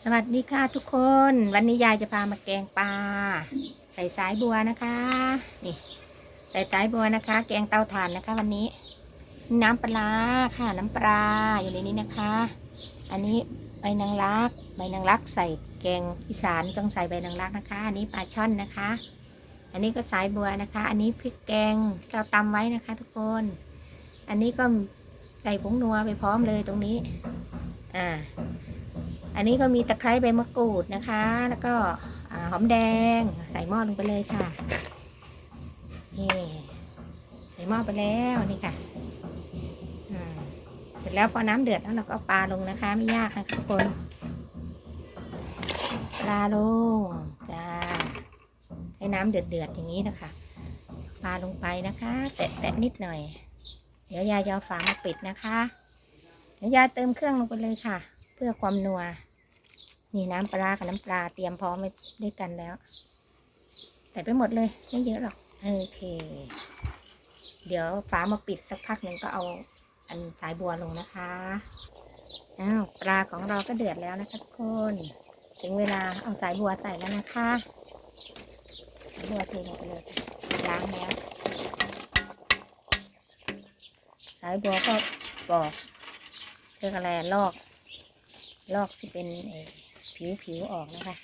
สวัสดีค่ะทุกคน วันนี้ยายจะพามาแกงปลาใส่สายบัวนะคะ นี่ ใส่สายบัวนะคะ แกงเตาถ่านนะคะ วันนี้ น้ำปลาค่ะ น้ำปลาอยู่ในนี้นะคะ อันนี้ใบนางรักใบนางรักใส่แกงอีสานต้องใส่ใบนางรักนะคะ อันนี้ปลาช่อนนะคะ อันนี้ก็สายบัวนะคะ อันนี้พริกแกงที่เราตำไว้นะคะ ทุกคน อันนี้ก็ใส่ผงนัวไปพร้อมเลยตรงนี้ อ่า อันนี้ก็มีตะไคร้ใบมะกรูดนะคะ แล้วก็หอมแดงใส่หม้อลงไปเลยค่ะนี่ใส่หม้อไปแล้วนี่ค่ะเสร็จแล้วพอน้ำเดือดแล้วเราก็ปลาลงนะคะ ไม่ยากค่ะทุกคนปลาลงจ้าให้น้ำเดือดเดือดๆอย่างนี้นะคะปลาลงไปนะคะ แตะแตะนิดหน่อย เดี๋ยวยายจะเอาฝามาปิดนะคะ เดี๋ยวยายเติมเครื่องลงไปเลยค่ะ พื่อความนัว นี่น้ำปลากับน้ำปลาเตรียมพร้อมไว้ด้วยกันแล้วใส่ไปหมดเลยไม่เยอะหรอก โอเค เดี๋ยวฝามาปิดสักพักหนึ่งก็เอาอันสายบัวลงนะคะ อ้าวปลาของเราก็เดือดแล้วนะคะทุกคน ถึงเวลาเอาสายบัวใส่แล้วนะคะสายบัวเทลงไปเลยล้างแล้วสายบัวก็ปอกเรียกอะไรลอก ลอกที่เป็นผิวผิวออกนะคะ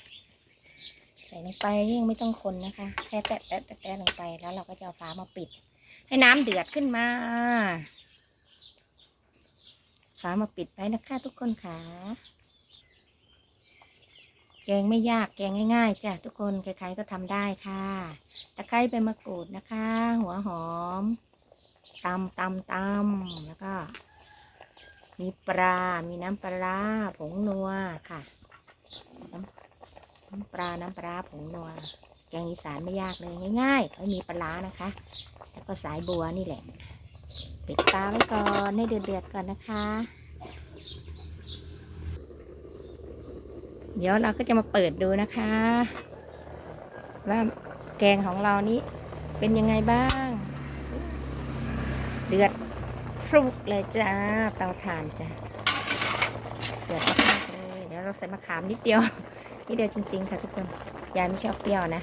ใส่ลงไปยังไม่ต้องคนนะคะ แค่แตะแตะแตะแตะลงไปแล้วเราก็จะเอาฝามาปิด ให้น้ำเดือดขึ้นมา ฝามาปิดไว้นะคะทุกคนค่ะ แกงไม่ยากแกงง่ายๆจ้ะทุกคนใครๆก็ทำได้ค่ะตะไคร้ใบมะกรูดนะคะ หัวหอมตำตำตำแล้วก็ มีปลา มีน้ำปลา ผงนัวค่ะ น้ำน้ำปลา น้ำปลา ผงนัว แกงอีสานไม่ยากเลยง่ายๆไม่มีปลาร้านะคะ แล้วก็สายบัวนี่แหละ ปิดตาไว้ก่อนให้เดือดๆก่อนนะคะ เดี๋ยวเราก็จะมาเปิดดูนะคะ ว่าแกงของเรานี้เป็นยังไงบ้าง เดือด พรุกเลยจ้าเตาถ่านจ้ะเดือดมากเลยเดี๋ยวเราใส่มะขามนิดเดียวนิดเดียวจริง ๆ ค่ะทุกคนยายไม่ชอบเปรี้ยวนะ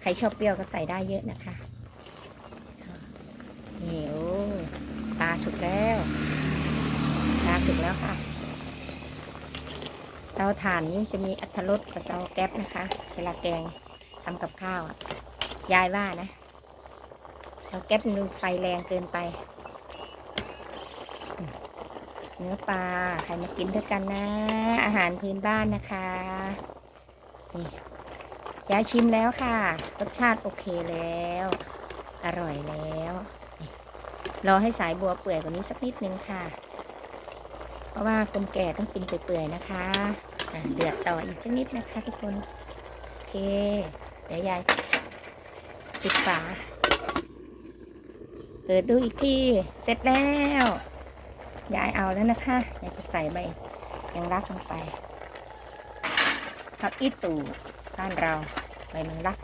ใครชอบเปรี้ยวก็ใส่ได้เยอะนะคะนี่โอ้ปลาสุกแล้วปลาสุกแล้วค่ะ เตาถ่านนี่จะมีอัตรสกับเตาแก๊สนะคะ เวลาแกงทำกับข้าวอะยายว่านะเตาแก๊สมันไฟแรงเกินไป เนื้อปลาใครมากินด้วยกันนะ อาหารพื้นบ้านนะคะนี่ยายชิมแล้วค่ะ รสชาติโอเคแล้ว อร่อยแล้วรอให้สายบัวเปื่อยกว่านี้สักนิดนึงค่ะ เพราะว่าคนแก่ต้องกินเปื่อยๆนะคะะเดือดต่ออีกสักนิดนะคะทุกคนโอเค เดี๋ยวยายปิดฝาเปิดดูอีกที เสร็จแล้ว ยายเอาแล้วนะคะยายจะใส่ใบยังรักลงไปผักอีตู่บ้านเราใบแมงลัก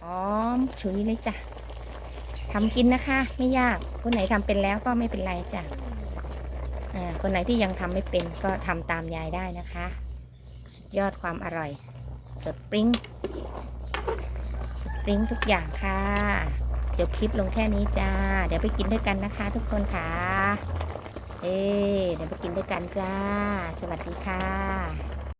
หอมฉุยเลยจ้ะทำกินนะคะ ไม่ยากคนไหนทำเป็นแล้วก็ไม่เป็นไรจ้ะอ่าคนไหนที่ยังทำไม่เป็นก็ทำตามยายได้นะคะ สุดยอดความอร่อย สดปริ้ง สดปริ้งทุกอย่างค่ะ จบคลิปลงแค่นี้จ้า เดี๋ยวไปกินด้วยกันนะคะ ทุกคนค่ะ เอ๊เดี๋ยวไปกินด้วยกันจ้า สวัสดีค่ะ